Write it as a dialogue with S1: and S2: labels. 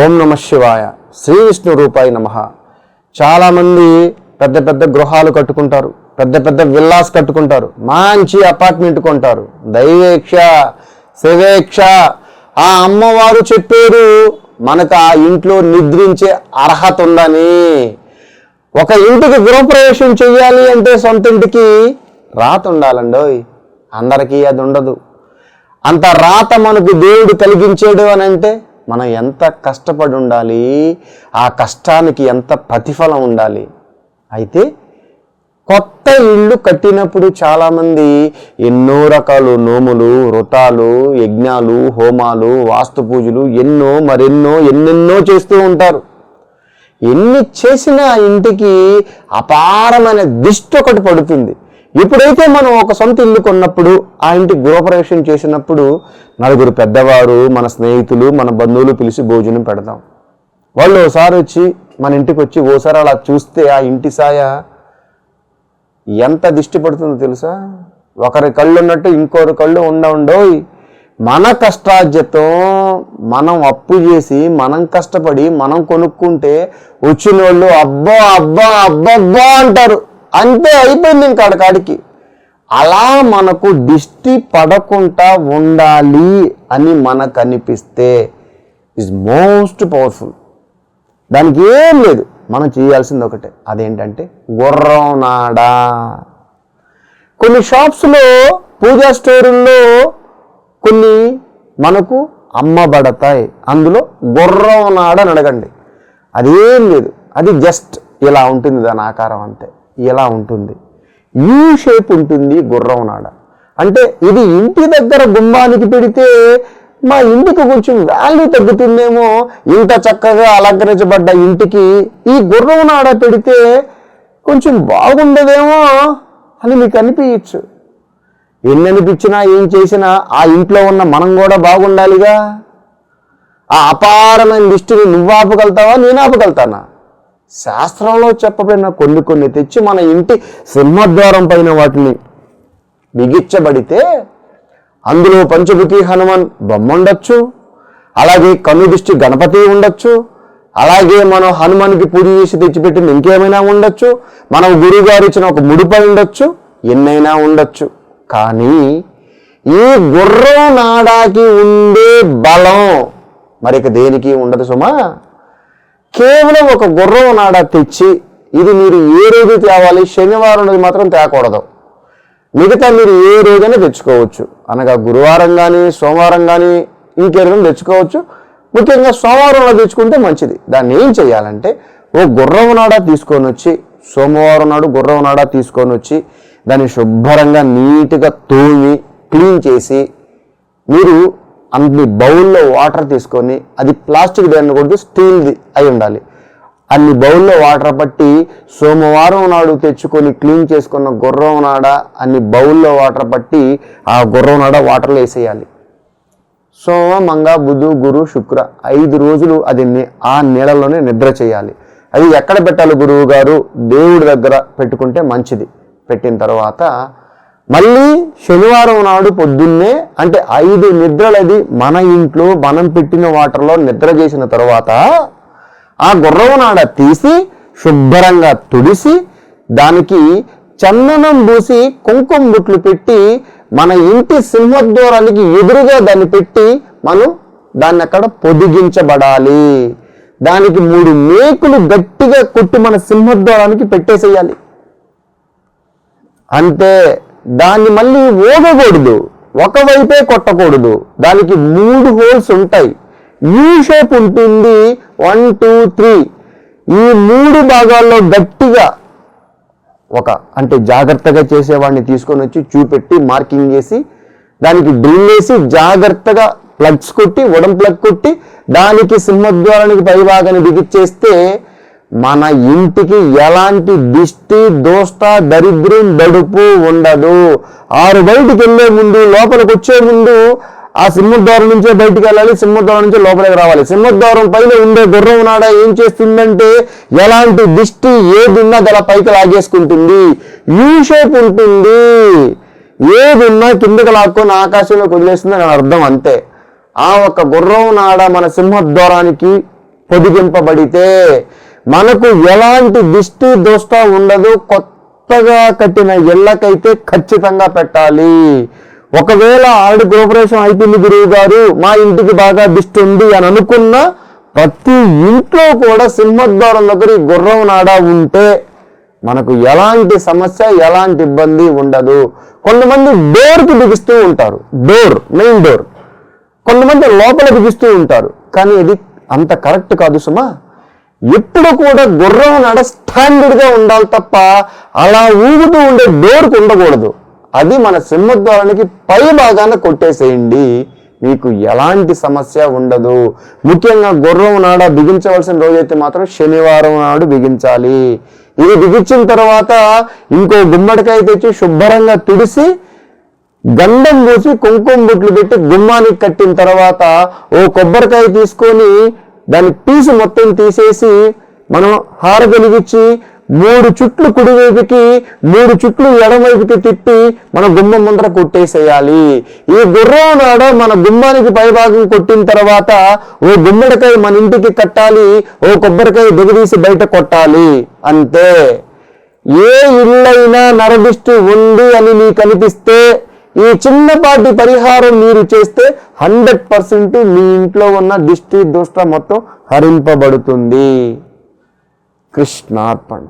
S1: ఓం నమ శివాయ. శ్రీ విష్ణు రూపాయ నమ. చాలామంది పెద్ద పెద్ద గృహాలు కట్టుకుంటారు పెద్ద పెద్ద విల్లాస్ కట్టుకుంటారు మంచి అపార్ట్మెంట్ కొంటారు. దైవేక్ష శివేక్ష. ఆ అమ్మవారు చెప్పారు మనకు ఆ ఇంట్లో నిద్రించే అర్హత ఉందని. ఒక ఇంటికి గృహప్రవేశం చేయాలి అంటే సొంత ఇంటికి రాత ఉండాలండోయ్. అందరికీ అది ఉండదు. అంత రాత మనకు దేవుడు కలిగించాడు అని అంటే మనం ఎంత కష్టపడి ఉండాలి ఆ కష్టానికి ఎంత ప్రతిఫలం ఉండాలి. అయితే కొత్త ఇల్లు కట్టినప్పుడు చాలామంది ఎన్నో రకాలు నోములు వ్రతాలు యజ్ఞాలు హోమాలు వాస్తు పూజలు ఎన్నో మరెన్నో ఎన్నెన్నో చేస్తూ ఉంటారు. ఎన్ని చేసినా ఇంటికి అపారమైన దిష్టి ఒకటి పడుతుంది ఎప్పుడైతే మనం ఒక సొంత ఇల్లు కొన్నప్పుడు ఆ ఇంటికి గృహప్రవేశం చేసినప్పుడు నలుగురు పెద్దవారు మన స్నేహితులు మన బంధువులు పిలిచి భోజనం పెడదాం వాళ్ళు ఓసారి వచ్చి మన ఇంటికి వచ్చి ఓసారి అలా చూస్తే ఆ ఇంటి సాయ ఎంత దిష్టి పడుతుందో తెలుసా? ఒకరి కళ్ళు ఉన్నట్టు ఇంకొకరి కళ్ళు ఉండ ఉండోయ్ మన కష్టార్జితం మనం అప్పు చేసి మనం కష్టపడి మనం కొనుక్కుంటే వచ్చిన వాళ్ళు అబ్బా అబ్బా అబ్బబ్బా అంటారు. అంతే అయిపోయింది ఇంకా కాడికి అలా మనకు దిష్టి పడకుండా ఉండాలి అని మనకు అనిపిస్తే ఇస్ మోస్ట్ పవర్ఫుల్ దానికి ఏం లేదు. మనం చేయాల్సింది ఒకటే. అదేంటంటే గుర్రం నాడా. కొన్ని షాప్స్లో పూజా స్టోరుల్లో కొన్ని మనకు అమ్మబడతాయి అందులో గుర్రం నాడని అడగండి. అదేం లేదు. అది జస్ట్ ఇలా ఉంటుంది దాని ఆకారం అంతే. ఇలా ఉంటుంది. యూ షేప్ ఉంటుంది గుర్రం నాడ. అంటే ఇది ఇంటి దగ్గర గుమ్మానికి పెడితే మా ఇంటికి కొంచెం వాల్యూ తగ్గుతుందేమో. ఇంత చక్కగా అలంకరించబడ్డ ఇంటికి ఈ గుర్రం నాడ పెడితే కొంచెం బాగుండదేమో అని మీకు అనిపించచ్చు ఎన్ని అనిపించినా ఏం చేసినా ఆ ఇంట్లో ఉన్న మనం కూడా బాగుండాలిగా. ఆ అపారమైన లిస్టుని నువ్వు ఆపగలుగుతావా నేను ఆపగలుగుతానా? శాస్త్రంలో చెప్పబడిన కొన్ని కొన్ని తెచ్చి మన ఇంటి సింహద్వారం పైన వాటిని బిగించబడితే అందులో పంచముఖి హనుమాన్ బొమ్మ ఉండొచ్చు అలాగే కన్నుదిష్టి గణపతి ఉండొచ్చు అలాగే మనం హనుమాన్కి పూజ చేసి తెచ్చిపెట్టిన ఇంకేమైనా ఉండొచ్చు మనం గురువుగారు ఇచ్చిన ఒక ముడిపై ఉండొచ్చు ఎన్నైనా ఉండొచ్చు. కానీ ఈ గుర్రం నాడాకి ఉండే బలం మరి ఇక దేనికి ఉండదు సుమా? కేవలం ఒక గుర్రం నాడ తెచ్చి ఇది మీరు ఏ రోజు తేవాలి? శనివారం రోజు మాత్రం తేకూడదు. మిగతా మీరు ఏ రోజైనా తెచ్చుకోవచ్చు. అనగా గురువారం కానీ సోమవారం కానీ ఇంకే రోజు తెచ్చుకోవచ్చు. ముఖ్యంగా సోమవారంలో తెచ్చుకుంటే మంచిది. దాన్ని ఏం చేయాలంటే ఓ గుర్రం నాడ తీసుకొని వచ్చి సోమవారం నాడు గుర్రం నాడ తీసుకొని వచ్చి దాన్ని శుభ్రంగా నీట్గా తోమి క్లీన్ చేసి మీరు అన్ని బౌల్లో వాటర్ తీసుకొని అది ప్లాస్టిక్ దాన్ని స్టీల్ది అయి ఉండాలి. అన్ని బౌల్లో వాటర్ పట్టి సోమవారం నాడు తెచ్చుకొని క్లీన్ చేసుకున్న గుర్రం నాడ అన్ని బౌల్లో వాటర్ పట్టి ఆ గుర్రం నాడ వాటర్లో వేసేయాలి. సోమ మంగ బుధు గురు శుక్ర ఐదు రోజులు అది ఆ నీళ్ళలోనే నిద్ర చేయాలి. అది ఎక్కడ పెట్టాలి గురువు గారు? దేవుడి దగ్గర పెట్టుకుంటే మంచిది. పెట్టిన తర్వాత మళ్ళీ శనివారం నాడు పొద్దున్నే అంటే ఐదు నిద్రలది మన ఇంట్లో మనం పెట్టిన వాటర్లో నిద్ర చేసిన తర్వాత ఆ గుర్రం నాడ తీసి శుభ్రంగా తుడిసి దానికి చందనం పూసి కుంకుమ బుట్లు పెట్టి మన ఇంటి సింహద్వారానికి ఎదురుగా దాన్ని పెట్టి మనం దాన్ని అక్కడ పొదిగించబడాలి. దానికి మూడు మేకులు గట్టిగా కొట్టి మన సింహద్వారానికి పెట్టేసేయాలి. అంతే. దాన్ని మళ్ళీ ఓగకూడదు. ఒకవైపే కొట్టకూడదు. దానికి మూడు హోల్స్ ఉంటాయి. యూ షేప్ ఉంటుంది వన్ టూ త్రీ. ఈ మూడు భాగాల్లో గట్టిగా ఒక అంటే జాగ్రత్తగా చేసేవాడిని తీసుకొని వచ్చి చూపెట్టి మార్కింగ్ చేసి దానికి డ్రిల్ వేసి జాగ్రత్తగా ప్లగ్స్ కొట్టి ఉడం ప్లగ్ కొట్టి దానికి సింహద్వారానికి పై భాగాన్ని బిగిచ్చేస్తే మన ఇంటికి ఎలాంటి దిష్టి దోష్ట దరిద్రం దడుపు ఉండదు. ఆరు బయటికి వెళ్ళే ముందు లోపలికి వచ్చే ముందు ఆ సింహద్వారం నుంచే బయటికి వెళ్ళాలి సింహద్వారం నుంచే లోపలికి రావాలి. సింహద్వారం పైన ఉండే గుర్రం నాడ ఏం చేస్తుందంటే ఎలాంటి దిష్టి ఏది ఉన్నా గల పైకి లాగేసుకుంటుంది. యూ షేప్ ఉంటుంది. ఏదున్నా కిందకి లాక్కొని ఆకాశంలోకి వదిలేస్తుంది అని అర్థం అంతే. ఆ ఒక గుర్రం నాడ మన సింహద్వారానికి పొదిగింపబడితే మనకు ఎలాంటి దిష్టి దోష్ట ఉండదు. కొత్తగా కట్టిన ఇళ్ళకైతే ఖచ్చితంగా పెట్టాలి. ఒకవేళ ఆల్రెడీ గృహప్రవేశం అయిపోయింది గురువు గారు మా ఇంటికి బాగా దిష్టి ఉంది అని అనుకున్న ప్రతి ఇంట్లో కూడా సింహద్వారం దగ్గర ఈ గుర్రం నాడా ఉంటే మనకు ఎలాంటి సమస్య ఎలాంటి ఇబ్బంది ఉండదు. కొంతమంది డోర్కి బిగిస్తూ ఉంటారు. Door main door. కొంతమంది లోపల బిగిస్తూ ఉంటారు. కానీ ఇది అంత కరెక్ట్ కాదు సుమా. ఎప్పుడు కూడా గుర్రం నడ స్టాండర్డ్గా ఉండాలి తప్ప అలా ఊగుతూ ఉండే డోర్కు ఉండకూడదు. అది మన సింహద్వారానికి పై భాగాన కొట్టేసేయండి. మీకు ఎలాంటి సమస్య ఉండదు. ముఖ్యంగా గుర్రం నాడ బిగించవలసిన రోజైతే మాత్రం శనివారం నాడు బిగించాలి. ఇది బిగించిన తర్వాత ఇంకో గుమ్మడికాయ తెచ్చి శుభ్రంగా తుడిసి గంధం పూసి కుంకుమ బుట్లు పెట్టి గుమ్మానికి కట్టిన తర్వాత ఓ కొబ్బరికాయ తీసుకొని దాని పీసు మొత్తం తీసేసి మనం హార వెలిగించి మూడు చుట్లు కుడివైపుకి మూడు చుట్లు ఎడమవైపుకి తిప్పి మన గుమ్మం ముందర కొట్టేసేయాలి. ఈ గుర్రం నాడ మన గుమ్మానికి పైభాగం కొట్టిన తర్వాత ఓ గుమ్మడికాయ మన ఇంటికి కట్టాలి ఓ కొబ్బరికాయ దిగదీసి బయట కొట్టాలి. అంతే. ఏ ఇళ్ళైనా నరదిష్టి ఉంది అని నీకు అనిపిస్తే ఈ చిన్నపాటి పరిహారం మీరు చేస్తే హండ్రెడ్ పర్సెంట్ మీ ఇంట్లో ఉన్న దిష్టి దుష్ట మొత్తం హరింపబడుతుంది. కృష్ణార్పణ.